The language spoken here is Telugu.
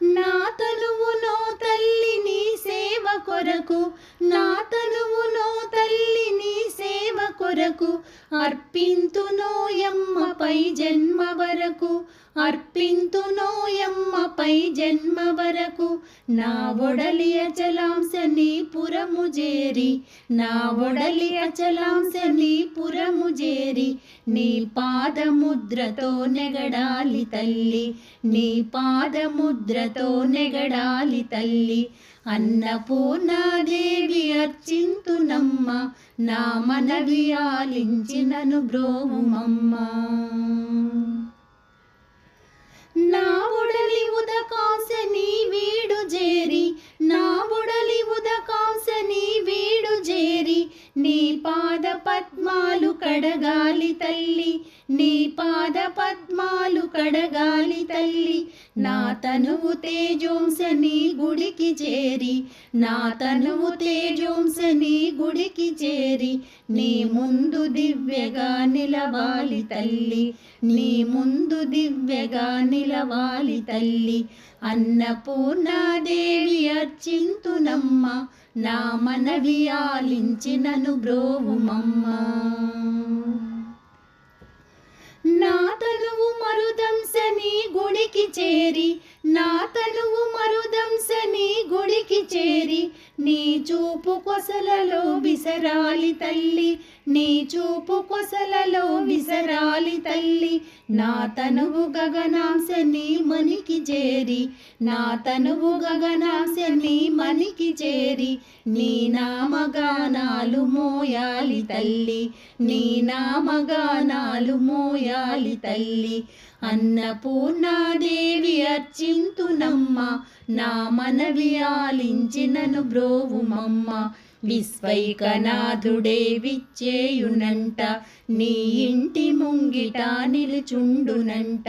నా తనువునో తల్లి నీ సేవ కొరకు నా అర్పింతునోయమ్మ పై జన్మ వరకు అర్పింతునోయమ్మ పై జన్మ వరకు నా ఒడలి అచలాంశ నీ పురము జేరి నా ఒడలి అచలాంశ నీ పురము జేరి నీ పాదముద్రతో నెగడాలి తల్లి నీ పాదముద్రతో నెగడాలి తల్లి అన్నపూర్ణాదేవి అర్చింతునమ్మ నా మనవి ఆలించినను బ్రోవుమమ్మ. నా ఉడలి కడగాలి తల్లి నీ పాద పద్మాలు కడగాలి తల్లి. నా తనువు తేజోంస నీ గుడికి చేరి నా తనువు తేజోంస నీ గుడికి చేరి. నీ ముందు దివ్యగా నిలవాలి తల్లి నీ ముందు దివ్యగా నిలవాలి తల్లి. అన్నపూర్ణాదేవి అర్చింతునమ్మ నా మనవి ఆలించినను బ్రోవుమమ్మ. చేరి నా తనువు మరుదంశ నీ గుడికి చేరి నీ చూపు కొసలలో విసరాలి తల్లి నీ చూపు కొసలలో బిసరా తల్లి నా తనువు గగనాంశ నీ మనికి చేరి నా తనువు గగనాంశ నీ మనికి చేరి నీ నామగానాలు మోయాలి తల్లి నీ నామగానాలు మోయాలి తల్లి. అన్నపూర్ణాదేవి అర్చింతునమ్మ నా మనవి ఆలించినను బ్రోవుమమ్మ విశ్వైకనాథుడే విచ్చేయునంట నీ ఇంటి ముంగిట నిలుచుండునంట.